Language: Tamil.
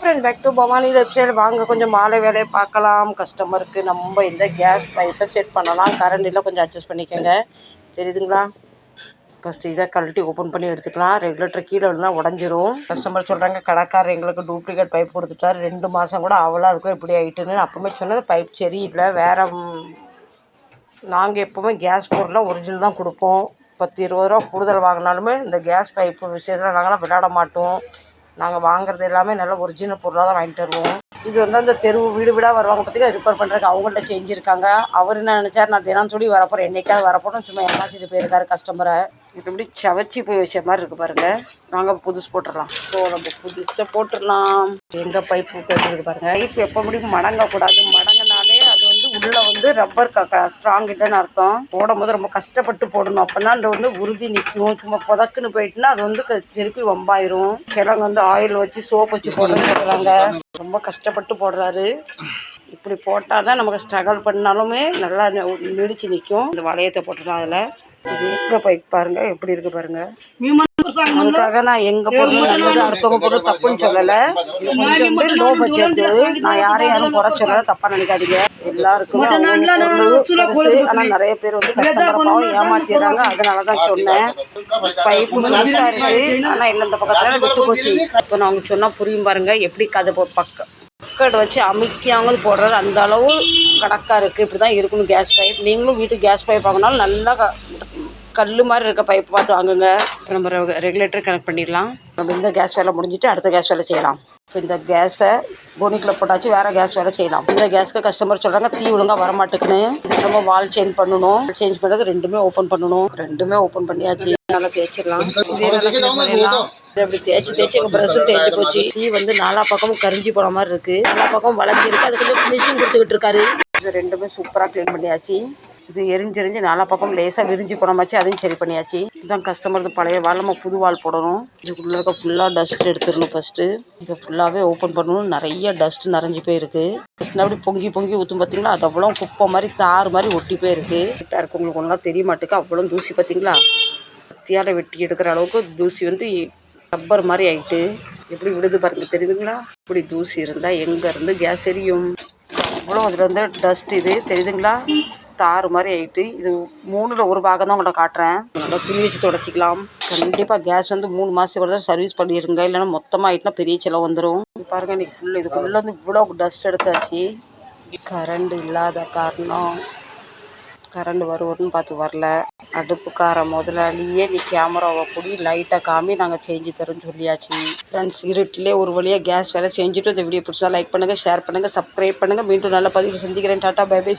Friend back to Bhavani website வாங்க கொஞ்சம் மாலை வேலையை பார்க்கலாம். கஸ்டமருக்கு நம்ம இந்த கேஸ் பைப்பை செட் பண்ணலாம். கரண்ட் கொஞ்சம் அட்ஜஸ்ட் பண்ணிக்கோங்க. தெரியுதுங்களா? ஃபஸ்ட்டு இதை கழட்டி ஓப்பன் பண்ணி எடுத்துக்கலாம். ரெகுலேட்டர் கீழே விழுந்தால் உடஞ்சிரும். கஸ்டமர் சொல்கிறாங்க கடைக்காரர் எங்களுக்கு டூப்ளிகேட் பைப் கொடுத்துட்டாரு. ரெண்டு மாதம் கூட அவ்வளோ அதுக்கும் இப்படி ஆயிட்டுன்னு. அப்போவுமே சொன்னது பைப் சரியில்லை வேறு நாங்கள் எப்போவுமே கேஸ் பொருள்லாம் ஒரிஜினல் தான் கொடுப்போம். பத்து இருபது ரூபா கூடுதல் வாங்கினாலுமே இந்த கேஸ் பைப்பு விஷயத்தில் நாங்களாம் விளையாட மாட்டோம். நாங்கள் வாங்குறது எல்லாமே நல்ல ஒரிஜினல் பொருளாக தான் வாங்கிட்டு வருவோம். இது வந்து அந்த தெருவு வீடு வீடாக வருவாங்க பார்த்தீங்கன்னா ரிப்பேர் பண்ணுறதுக்கு அவங்கள்ட்ட செஞ்சுருக்காங்க அவர் என்ன நினச்சார்? நான் தினம் சொல்லி வரப்போகிறேன் என்னைக்காவது வரப்போகிறோம் சும்மா ஏமாச்சிட்டு போயிருக்காரு கஸ்டமரை இது இப்படி சவச்சி போய் வச்ச மாதிரி இருக்குது பாருங்கள் நாங்கள் புதுசு போட்டுடலாம். ஸோ நம்ம புதுசாக போட்டுடலாம். எங்கள் பைப்பு கேட்டுருக்கு பாருங்க. பைப் எப்போ முடியும்? மடங்கக்கூடாது. மடங்கினாலே உள்ளே வந்து ரப்பர் ஸ்ட்ராங் இல்லைன்னு அர்த்தம். போடும்போது ரொம்ப கஷ்டப்பட்டு போடணும். அப்போ தான் அந்த வந்து உறுதி நிற்கும். சும்மா புதக்குன்னு போயிட்டுனா அது வந்து க- திருப்பி வம்பாயிரும். கிழங்கு வந்து ஆயில் வச்சு சோப் வச்சு போடுறேன்னு சொல்கிறாங்க ரொம்ப கஷ்டப்பட்டு போடுறாரு. இப்படி போட்டால் தான் நமக்கு ஸ்ட்ரகல் பண்ணாலுமே நல்லா நெடிச்சு நிற்கும். இந்த வளையத்தை போட்டுருந்தோம் அதில். இது இந்த பைப் பாருங்க எப்படி இருக்கு பாருங்க. அதுக்காக நான் எங்க பொருள் நல்லது அடுத்தவங்க பொருள் தப்புன்னு சொல்லல. இது கொஞ்சம் வந்து லோ பட்ஜெட் நான் யாரையும் யாரும் குறை சொல்லல தப்பா நினைக்காதீங்க. எல்லாருக்குமே. ஆனா நிறைய பேர் வந்து பாவம் ஏமாத்திடுறாங்க. அதனால தான் சொன்னேன். பைப்பு புதுசா இருக்கு ஆனா இந்த பக்கத்துல விட்டு போச்சு. இப்போ நான் அவங்க சொன்னா புரியும் பாருங்க. எப்படி கதை பக்கம் பக்கெட் வச்சு அமுக்கியாவது போடுறாரு. அந்த அளவு கடக்கா இருக்குது இப்படி தான் இருக்கணும். கேஸ் பைப் நீங்களும் வீட்டுக்கு கேஸ் பைப் வாங்கினாலும் நல்லா கல் மாதிரி இருக்க பைப் பார்த்து வாங்குங்க. இப்போ நம்ம ரெகுலேட்டர் கனெக்ட் பண்ணிடலாம். நம்ம இந்த கேஸ் வேலை முடிஞ்சிட்டு அடுத்த கேஸ் வேலை செய்யலாம். இப்போ இந்த கேஸை போனிக்கில் போட்டாச்சு வேறு கேஸ் வேலை செய்யலாம். இந்த கேஸ்க்கு கஸ்டமர் சொல்கிறாங்க தீ ஒழுங்காக வரமாட்டேக்குன்னு இதுக்கு நம்ம வால் சேஞ்ச் பண்ணணும். சேஞ்ச் பண்ணுறது ரெண்டுமே ஓப்பன் பண்ணணும். ரெண்டுமே ஓப்பன் பண்ணியாச்சு. நல்லா தேய்ச்சிடலாம். இதே அப்படி தேய்ச்சி தேய்ச்சி எங்கள் ப்ரஷ்ஷும் தேய்ச்சி போச்சு. தீ வந்து நாலா பக்கமும் கரிஞ்சி போன மாதிரி இருக்குது நாலா பக்கம் வளைஞ்சி இருக்கு அது கொஞ்சம் ஃபினிஷிங் கொடுத்துக்கிட்டு இருக்காரு. இது ரெண்டுமே சூப்பராக க்ளீன் பண்ணியாச்சு. இது எரிஞ்செரிஞ்சு நாலா பக்கம் லேசாக விரிஞ்சு போனமாச்சு அதையும் சரி பண்ணியாச்சு. இதுதான் கஸ்டமர் பழைய வால் நம்ம புது வால் போடணும். இதுக்குள்ளே இருக்க ஃபுல்லாக டஸ்ட் எடுத்துடணும் ஃபஸ்ட்டு இதை ஃபுல்லாகவே ஓப்பன் பண்ணணும். நிறைய டஸ்ட் நிறைஞ்சு போயிருக்கு. டஸ்ட் அப்படி பொங்கி பொங்கி ஊற்றும் பார்த்தீங்களா அது அவ்வளோ குப்பை மாதிரி தார் மாதிரி ஒட்டி போயிருக்கு. கிட்ட இருக்கு உங்களுக்கு ஒன்றா தெரிய மாட்டேக்கு அவ்வளோ தூசி பார்த்தீங்களா கத்தியால் வெட்டி எடுக்கிற அளவுக்கு தூசி வந்து ரப்பர் மாதிரி ஆயிட்டு. எப்படி விடுது பாருங்க தெரியுதுங்களா? இப்படி தூசி இருந்தால் எங்கேருந்து கேஸ் எரியும்? அவ்வளோ அதில் வந்து டஸ்ட் இது தெரியுதுங்களா? தாறு மாதிரி ஆயிட்டு இது மூணில் ஒரு பாகம் தான் உங்கள்கிட்ட காட்டுறேன். நல்லா துணி வச்சு தொடச்சிக்கலாம். கண்டிப்பாக கேஸ் வந்து மூணு மாதத்துக்கு ஒரு தடவை சர்வீஸ் பண்ணிடுங்க இல்லைன்னா மொத்தமாக ஆகிட்டுனா பெரிய செலவு வந்துடும் பாருங்க இன்றைக்கி ஃபுல் இதுக்குள்ளே வந்து இவ்வளோ டஸ்ட் எடுத்தாச்சு. கரண்ட் இல்லாத காரணம். கரண்ட் வருவன்னு பார்த்து வரல. அடுப்புக்கார முதலாளியே நீ கேமராவை கூடி லைட்டை காமி நாங்கள் செஞ்சு தரோம்னு சொல்லியாச்சு. ஃப்ரெண்ட்ஸ் இருட்டிலே ஒரு வழியாக கேஸ் வேலை செஞ்சுட்டு இந்த வீடியோ பிடிச்சா லைக் பண்ணுங்கள் ஷேர் பண்ணுங்கள் சப்ஸ்கிரைப் பண்ணுங்கள் மீண்டும் நல்ல பதிவு சந்திக்கிறேன். Tata bye by